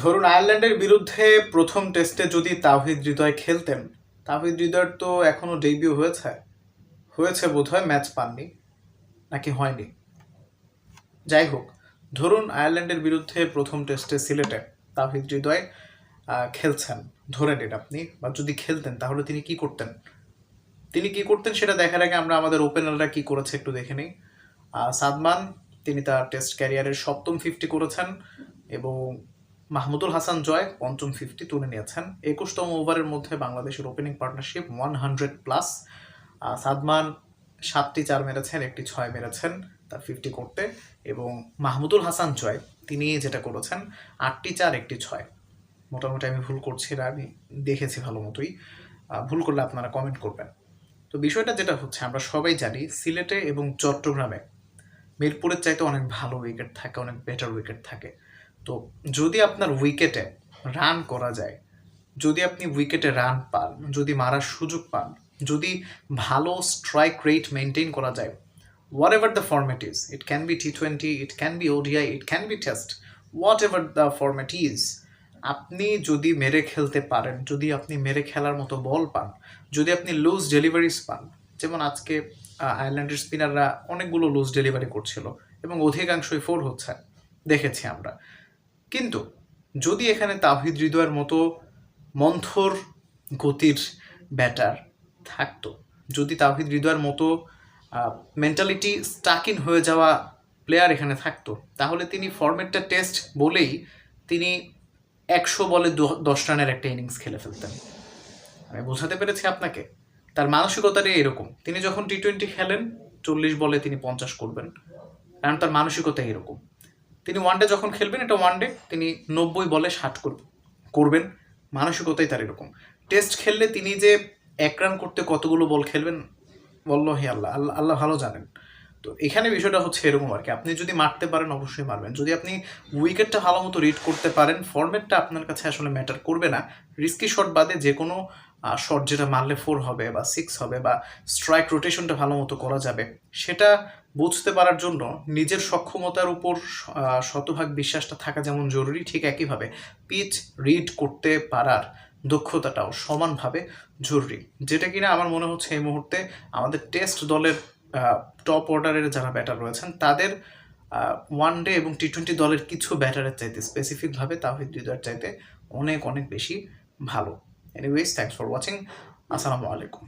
ধরুন আয়ারল্যান্ডের বিরুদ্ধে প্রথম টেস্টে যদি তাওহিদ হৃদয় খেলতেন, তাওহিদ হৃদয়ের তো এখনও ডেবিউ হয়েছে। হয়েছে বোধহয় ম্যাচ পাননি, নাকি হয়নি? যাই হোক, ধরুন আয়ারল্যান্ডের বিরুদ্ধে প্রথম টেস্টে সিলেটে তাওহিদ হৃদয় খেলছেন। ধরে নিন আপনি, বা যদি খেলতেন, তাহলে তিনি কি করতেন? তিনি কি করতেন সেটা দেখার আগে আমরা আমাদের ওপেনাররা কি করেছে একটু দেখে নিই। সাদমান, তিনি তার টেস্ট ক্যারিয়ারের সপ্তম ফিফটি করেছেন এবং মাহমুদুল হাসান জয় পঞ্চম ফিফটি তুলে নিয়েছেন। একুশতম ওভারের মধ্যে বাংলাদেশের opening partnership one hundred plus Sadman সাতটি চার মেরেছেন, একটি ছয় মেরেছেন তার ফিফটি করতে। এবং মাহমুদুল হাসান জয় তিনি যেটা করেছেন, আটটি চার, একটি ছয়। মোটামুটি আমি ভুল করছি না, আমি দেখেছি ভালো মতোই। ভুল করলে আপনারা কমেন্ট করবেন। তো বিষয়টা যেটা হচ্ছে, আমরা সবাই জানি সিলেটে এবং চট্টগ্রামে মিরপুরের চাইতে অনেক ভালো উইকেট থাকে, অনেক বেটার উইকেট থাকে। তো যদি আপনার উইকেটে রান করা যায়, যদি আপনি উইকেটে রান পান, যদি মারার সুযোগ পান, যদি ভালো স্ট্রাইক রেট মেনটেন করা যায় whatever the format is it can be T twenty it can be ODI it can be test whatever the format is আপনি যদি মেরে খেলতে পারেন, যদি আপনি মেরে খেলার মতো বল পান, যদি আপনি লুজ ডেলিভারিস পান, যেমন আজকে আয়ারল্যান্ডের স্পিনাররা অনেকগুলো লুজ ডেলিভারি করছিল এবং অধিকাংশই ফোর হচ্ছে, দেখেছি আমরা। কিন্তু যদি এখানে তাহিদ হৃদয়ের মতো মন্থর গতির ব্যাটার থাকতো, যদি তাহিদ হৃদয়ের মতো মেন্টালিটি স্টাক ইন হয়ে যাওয়া প্লেয়ার এখানে থাকতো, তাহলে তিনি ফরম্যাটটা টেস্ট বলেই তিনি একশো বলে দশ রানের একটা ইনিংস খেলে ফেলতেন। আমি বোঝাতে পেরেছি আপনাকে, তার মানসিকতাটাই এরকম। তিনি যখন টি টোয়েন্টি খেলেন, চল্লিশ বলে তিনি পঞ্চাশ করবেন। কারণ তার মানসিকতা এরকম। তিনি ওয়ানডে যখন খেলবেন, এটা ওয়ানডে তিনি নব্বই বলে ষাট করবেন। মানসিকতাই তার এরকম। টেস্ট খেললে তিনি যে এক রান করতে কতগুলো বল খেলবেন বলল হে আল্লাহ আল্লাহ আল্লাহ ভালো জানেন। তো এখানে বিষয়টা হচ্ছে এরকম আর কি। আপনি যদি মারতে পারেন, অবশ্যই মারবেন। যদি আপনি উইকেটটা ভালো মতো রিড করতে পারেন ফরম্যাটটা আপনার কাছে আসলে ম্যাটার করবে না। রিস্কি শট বাদে যে কোনো শট যেটা মারলে ফোর হবে বা সিক্স হবে বা স্ট্রাইক রোটেশনটা ভালো মতো করা যাবে, সেটা বুঝতে পারার জন্য নিজের সক্ষমতার উপর শতভাগ বিশ্বাসটা থাকা যেমন জরুরি, ঠিক একইভাবে পিচ রিড করতে পারার দক্ষতাটাও সমানভাবে জরুরি। যেটা কিনা আমার মনে হচ্ছে এই মুহূর্তে আমাদের টেস্ট দলের টপ অর্ডারের যারা ব্যাটার রয়েছেন, তাদের ওয়ান ডে এবং টি টোয়েন্টি দলের কিছু ব্যাটারের চাইতে স্পেসিফিকভাবে তাহিদ হৃদয়ের চাইতে অনেক অনেক বেশি ভালো। এনিওয়েজ থ্যাংকস ফর ওয়াচিং আসসালামু আলাইকুম।